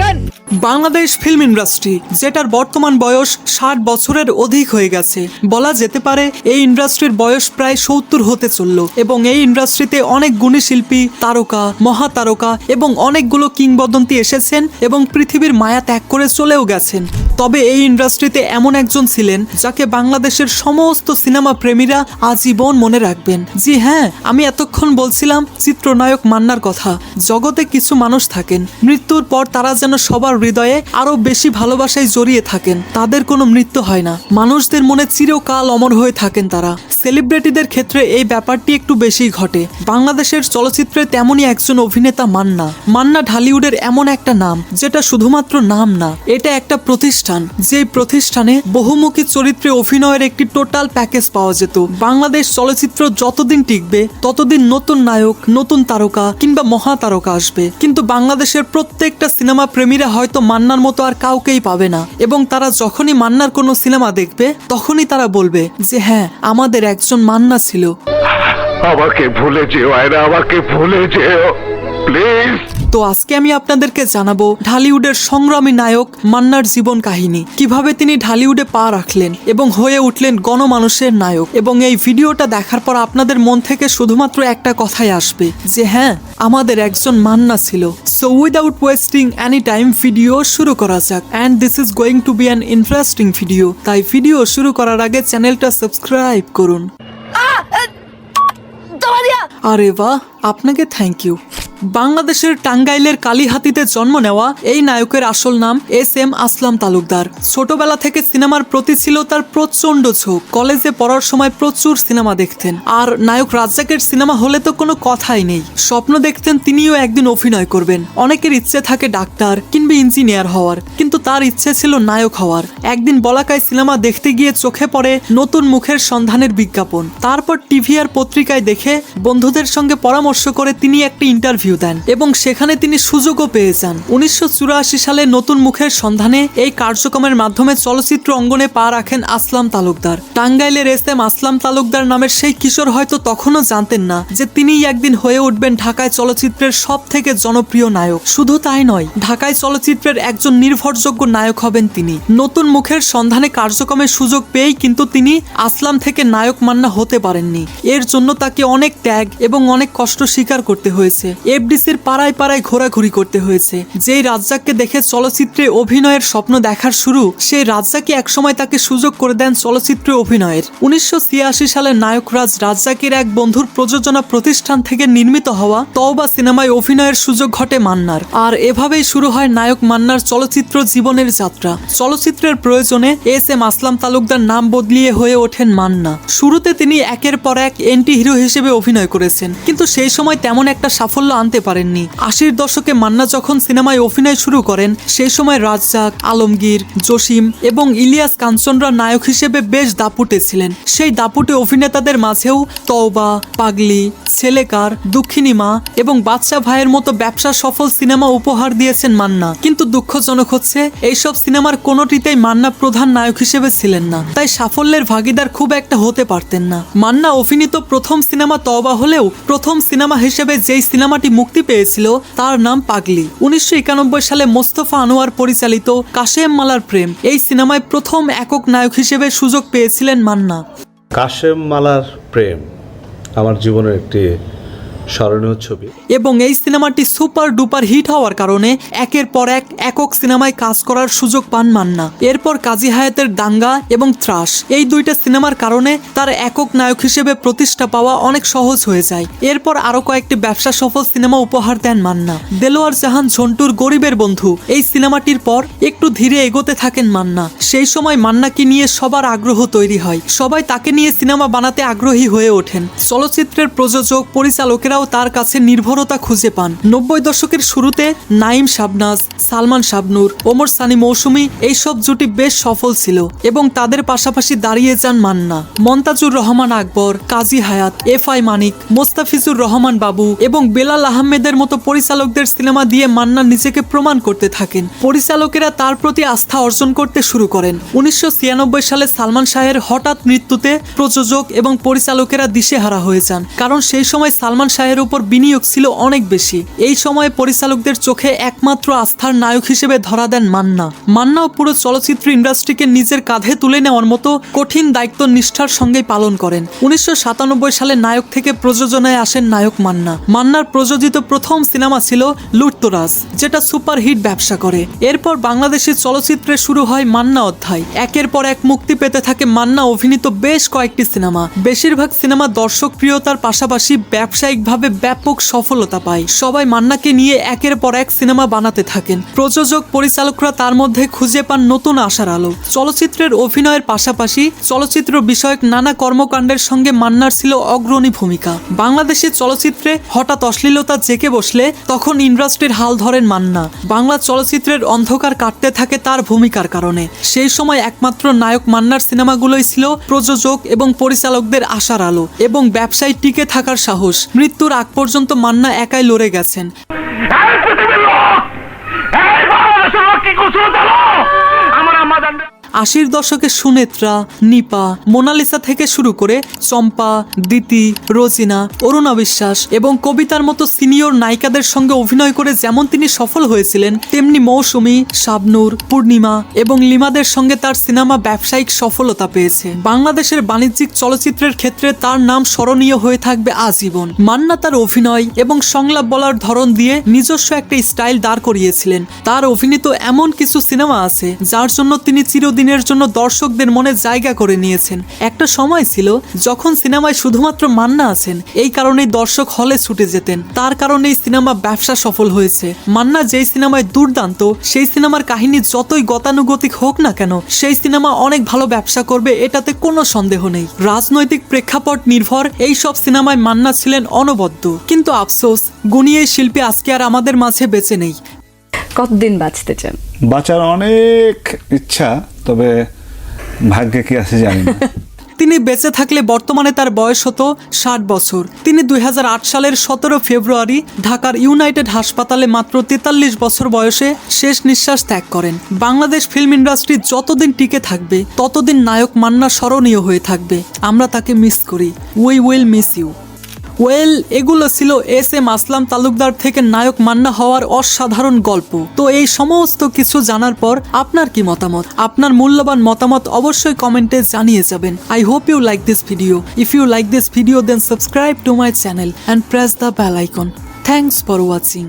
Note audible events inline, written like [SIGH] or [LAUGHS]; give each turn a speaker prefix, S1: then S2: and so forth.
S1: action!
S2: Bangladesh film industry, যেটার বর্তমান বয়স ষাট বছরের অধিক হয়ে গেছে। বলা যেতে পারে, এই ইন্ডাস্ট্রির বয়স প্রায় সত্তর হতে চলল এবং এই ইন্ডাস্ট্রিতে অনেক গুণী শিল্পী তারকা, মহাতারকা এবং অনেকগুলো কিংবদন্তি এসেছেন এবং পৃথিবীর মায়া ত্যাগ করে চলেও গেছেন। তবে এই ইন্ডাস্ট্রিতে এমন একজন ছিলেন যাকে বাংলাদেশের সমস্ত সিনেমা প্রেমীরা আজীবন মনে রাখবেন। জি হ্যাঁ আমি এতক্ষণ বলছিলাম, চিত্রনায়ক মান্নার কথা। জগতে কিছু মানুষ থাকেন, মৃত্যুর পর তারা যেন সবার হৃদয়ে আরও বেশি ভালোবাসায় জড়িয়ে থাকেন। তাদের কোনো মৃত্যু হয় না। মানুষদের মনে চিরকাল অমর হয়ে থাকেন তারা। সেলিব্রিটিদের ক্ষেত্রে এই ব্যাপারটি একটু বেশি ঘটে। বাংলাদেশের চলচ্চিত্রে তেমনই একজন অভিনেতা মান্না। মান্না ঢালিউডের এমন একটা নাম, যেটা শুধুমাত্র নাম না, এটা একটা প্রতিষ্ঠান। যে প্রতিষ্ঠানে বহুমুখী চরিত্রে অভিনয়ের একটি টোটাল প্যাকেজ পাওয়া যেত। বাংলাদেশ চলচ্চিত্র যতদিন টিকবে, ততদিন নতুন নায়ক, নতুন তারকা কিংবা মহাতারকা আসবে। কিন্তু বাংলাদেশের প্রত্যেকটা সিনেমা প্রেমীরা হয়তো মান্নার মতো আর কাউকেই পাবে না। এবং তারা যখনই মান্নার কোনো সিনেমা দেখবে, তখনই তারা বলবে যে হ্যাঁ আমাদের একজন মান্না ছিল।
S3: আমাকে ভুলে যেও আয়না আমাকে ভুলে যেও। প্লিজ।
S2: তো আজকে আমি আপনাদেরকে জানাব ঢালিউডের সংগ্রামী নায়ক মান্নার জীবন কাহিনী। কীভাবে তিনি ঢালিউডে পা রাখলেন এবং হয়ে উঠলেন গণমানুষের নায়ক। এবং এই ভিডিওটা দেখার পর আপনাদের মন থেকে শুধুমাত্র একটা কথাই আসবে যে হ্যাঁ আমাদের একজন মান্না ছিল। So without wasting any time video শুরু করা যাক। And this is going to be an interesting video তাই ভিডিও শুরু করার আগে চ্যানেলটা সাবস্ক্রাইব করুন। আরে বাহ আপনাকে থ্যাংক ইউ বাংলাদেশের টাঙ্গাইলের কালীহাতিতে জন্ম নেওয়া এই নায়কের আসল নাম এস এম আসলাম তালুকদার। ছোটবেলা থেকে সিনেমার প্রতি ছিল তার প্রচণ্ড ঝোঁক। কলেজে পড়ার সময় প্রচুর সিনেমা দেখতেন। আর নায়ক রাজ্জাকের সিনেমা হলে তো কোনো কথাই নেই। স্বপ্ন দেখতেন তিনিও একদিন অভিনয় করবেন। অনেকের ইচ্ছে থাকে ডাক্তার কিংবা ইঞ্জিনিয়ার হওয়ার, কিন্তু তার ইচ্ছে ছিল নায়ক হওয়ার। একদিন বলাকায় সিনেমা দেখতে গিয়ে চোখে পড়ে নতুন মুখের সন্ধানের বিজ্ঞাপন। তারপর টিভি আর পত্রিকায় দেখে বন্ধুদের সঙ্গে পরামর্শ করে তিনি একটি ইন্টারভিউ দেন এবং সেখানে তিনি সুযোগও পেয়ে যান। উনিশশো সালে নতুন মুখের সন্ধানে এই কার্যক্রমের মাধ্যমে চলচ্চিত্র অঙ্গনে পা রাখেন আসলাম তালুকদার। টাঙ্গাইলের এস এম আসলাম তালুকদার নামের সেই কিশোর হয়তো তখনও জানতেন না যে তিনিই একদিন হয়ে উঠবেন ঢাকায় চলচ্চিত্রের সব থেকে জনপ্রিয় নায়ক। শুধু তাই নয়, ঢাকায় চলচ্চিত্রের একজন নির্ভরযোগ্য নায়ক হবেন তিনি। নতুন মুখের সন্ধানে কার্যক্রমের সুযোগ পেয়েই কিন্তু তিনি আসলাম থেকে নায়ক মান্না হতে পারেননি। এর জন্য তাকে অনেক ত্যাগ এবং অনেক কষ্ট স্বীকার করতে হয়েছে। এফডিসির পাড়ায় পাড়ায় ঘোরাঘুরি করতে হয়েছে। যেই রাজ্জাককে দেখে চলচ্চিত্রে অভিনয়ের স্বপ্ন দেখার শুরু, সেই রাজ্জাকই একসময় তাকে সুযোগ করে দেন চলচ্চিত্রে অভিনয়ের। উনিশশো সালে নায়করাজ রাজ্জাকের এক বন্ধুর প্রযোজনা প্রতিষ্ঠান থেকে নির্মিত হওয়া তওবা সিনেমায় অভিনয়ের সুযোগ ঘটে মান্নার। আর এভাবেই শুরু হয় নায়ক মান্নার চলচ্চিত্র জীবনের যাত্রা। চলচ্চিত্রের প্রয়োজনে এস এম আসলাম তালুকদার নাম বদলিয়ে হয়ে ওঠেন মান্না। শুরুতে তিনি একের পর এক এন্টি হিরো হিসেবে অভিনয় করেছেন। কিন্তু সেই সময় তেমন একটা সাফল্য আনতে পারেননি। আশির দশকে মান্না যখন সিনেমায় অভিনয় শুরু করেন, সেই সময় রাজ্জাক, আলমগীর, জসিম এবং ইলিয়াস কাঞ্চনরা নায়ক হিসেবে বেশ দাপুটে ছিলেন। সেই দাপুটে অভিনেতাদের মাঝেও তওবা, পাগলি, ছেলেকার, দুঃখিনী মা এবং বাদশা ভাইয়ের মতো ব্যবসা সফল সিনেমা উপহার দিয়েছেন মান্না। কিন্তু দুঃখজনক হচ্ছে, এইসব সিনেমার কোনোটিতেই মান্না প্রধান নায়ক হিসেবে ছিলেন না। তাই সাফল্যের ভাগিদার খুব একটা হতে পারতেন না। মান্না অভিনীত প্রথম সিনেমা তওবা হলেও প্রথম সিনেমা হিসেবে যেই সিনেমাটি মুক্তি পেয়েছিল তার নাম পাগলি। উনিশশো একানব্বই সালে মোস্তফা আনোয়ার পরিচালিত কাশেম মালার প্রেম এই সিনেমায় প্রথম একক নায়ক হিসেবে সুযোগ পেয়েছিলেন মান্না।
S4: কাশেম মালার প্রেম আমার জীবনের একটি স্মরণীয় ছবি।
S2: এবং এই সিনেমাটি সুপার ডুপার হিট হওয়ার কারণে একের পর এক একক সিনেমায় কাজ করার সুযোগ পান মান্না। এরপর কাজী হায়াতের দাঙ্গা এবং ত্রাস। এই দুইটা সিনেমার কারণে তার একক নায়ক হিসেবে প্রতিষ্ঠা পাওয়া অনেক সহজ হয়ে যায়। এরপর আরও কয়েকটি ব্যবসা সফল সিনেমা উপহার দেন মান্না। দেলোয়ার জাহান ঝন্টুর গরিবের বন্ধু। এই সিনেমাটির পর একটু ধীরে এগোতে থাকেন মান্না। সেই সময় মান্নাকে নিয়ে সবার আগ্রহ তৈরি হয়। সবাই তাকে নিয়ে সিনেমা বানাতে আগ্রহী হয়ে ওঠেন। চলচ্চিত্রের প্রযোজক পরিচালকেরাও তার কাছে নির্ভরতা খুঁজে পান। নব্বই দশকের শুরুতে নাইম শাবনাজ, সালমান শাবনুর, ওমর সানি মৌসুমী এইসব জুটি বেশ সফল ছিল এবং তাদের পাশাপাশি দাঁড়িয়ে যান মান্না। মন্তাজুর রহমান আকবর, কাজী হায়াত এফ আই মানিক, মোস্তাফিজুর রহমান বাবু এবং বেলাল আহমেদের মতো পরিচালকদের সিনেমা দিয়ে মান্না নিজেকে প্রমাণ করতে থাকেন। পরিচালকেরা তার প্রতি আস্থা অর্জন করতে শুরু করেন। উনিশশো ছিয়ানব্বই সালে সালমান শাহের হঠাৎ মৃত্যুতে প্রযোজক এবং পরিচালকেরা দিশেহারা হয়ে যান। কারণ সেই সময় সালমান শাহের ব্যয়ের উপর বিনিয়োগ ছিল অনেক বেশি। এই সময়ে পরিচালকদের চোখে একমাত্র আস্থার নায়ক হিসেবে ধরা দেন মান্না। মান্নাও পুরো চলচ্চিত্র ইন্ডাস্ট্রিকে নিজের কাঁধে তুলে নেওয়ার মতো কঠিন দায়িত্ব নিষ্ঠার সঙ্গে পালন করেন। উনিশশো সাতানব্বই সালে নায়ক থেকে প্রযোজনায় আসেন নায়ক মান্না। মান্নার প্রযোজিত প্রথম সিনেমা ছিল লুটতরাজ, যেটা সুপারহিট ব্যবসা করে। এরপর বাংলাদেশের চলচ্চিত্রে শুরু হয় মান্না অধ্যায়। একের পর এক মুক্তি পেতে থাকে মান্না অভিনীত বেশ কয়েকটি সিনেমা। বেশিরভাগ সিনেমা দর্শক প্রিয়তার পাশাপাশি ব্যবসায়িকভাবে ব্যাপক সফলতা পায়। সবাই মান্নাকে নিয়ে একের পর এক সিনেমা বানাতে থাকেন। প্রযোজক, পরিচালকরা তার মধ্যে খুঁজে পান নতুন আশার আলো। চলচ্চিত্রের অভিনয়ের পাশাপাশি চলচ্চিত্র বিষয়ক নানা কর্মকাণ্ডের সঙ্গে মান্নার ছিল অগ্রণী ভূমিকা। বাংলাদেশের চলচ্চিত্রে হঠাৎ অশ্লীলতা জেকে বসলে তখন ইন্ডাস্ট্রির হাল ধরেন মান্না। বাংলা চলচ্চিত্রের অন্ধকার কাটতে থাকে তার ভূমিকার কারণে। সেই সময় একমাত্র নায়ক মান্নার সিনেমাগুলোই ছিল প্রযোজক এবং পরিচালকদের আশার আলো এবং ব্যবসায় টিকে থাকার সাহস। মৃত্যুর আগ পর্যন্ত মান্না একাই লড়ে গেছেন। আশির দশকে সুনেত্রা, নিপা, মোনালিসা থেকে শুরু করে চম্পা, দিতি, রোজিনা, অরুণা বিশ্বাস এবং কবিতার মতো সিনিয়র নায়িকাদের সঙ্গে অভিনয় করে যেমন তিনি সফল হয়েছিলেন, তেমনি মৌসুমী, শাবনূর, পূর্ণিমা এবং লিমাদের সঙ্গে তার সিনেমা ব্যবসায়িক সফলতা পেয়েছে। বাংলাদেশের বাণিজ্যিক চলচ্চিত্রের ক্ষেত্রে তার নাম স্মরণীয় হয়ে থাকবে আজীবন। মান্না তার অভিনয় এবং সংলাপ বলার ধরন দিয়ে নিজস্ব একটা স্টাইল দাঁড় করিয়েছিলেন। তার অভিনীত এমন কিছু সিনেমা আছে, যার জন্য তিনি চিরদিনের জন্য দর্শকদের মনে জায়গা করে নিয়েছেন। একটা সময় ছিল যখন সিনেমায় শুধুমাত্র মান্না আছেন, এই কারণেই দর্শক হলে ছুটে যেতেন। তার কারণেই সিনেমা ব্যবসা সফল হয়েছে। মান্না যেই সিনেমায় দুর্দান্ত, সেই সিনেমার কাহিনী যতই গতানুগতিক হোক না কেন, সেই সিনেমা অনেক ভালো ব্যবসা করবে এটাতে কোনো সন্দেহ নেই। রাজনৈতিক প্রেক্ষাপট নির্ভর, এই সব সিনেমায় মান্না ছিলেন অনবদ্য। কিন্তু আফসোস এই শিল্পী আজকে আর আমাদের মাঝে বেঁচে নেই।
S1: কতদিন বাঁচতে চান?
S5: বাঁচার অনেক ইচ্ছা, তবে ভাগ্যে কি আছে জানি না। [LAUGHS]
S2: তিনি বেঁচে থাকলে বর্তমানে তার বয়স হতো ষাট বছর। তিনি দুই হাজার আট সালের সতেরো ফেব্রুয়ারি ঢাকার ইউনাইটেড হাসপাতালে মাত্র তেতাল্লিশ বছর বয়সে শেষ নিঃশ্বাস ত্যাগ করেন। বাংলাদেশ ফিল্ম ইন্ডাস্ট্রি যতদিন টিকে থাকবে, ততদিন নায়ক মান্না স্মরণীয় হয়ে থাকবে। আমরা তাকে মিস করি। We will miss you. Well, এগুলো ছিল এস এম আসলাম তালুকদার থেকে নায়ক মান্না হওয়ার অসাধারণ গল্প। তো এই সমস্ত কিছু জানার পর আপনার কি মতামত? আপনার মূল্যবান মতামত অবশ্যই কমেন্টে জানিয়ে যাবেন। I hope you like this video if you like this video then subscribe to my channel and press the bell icon thanks for watching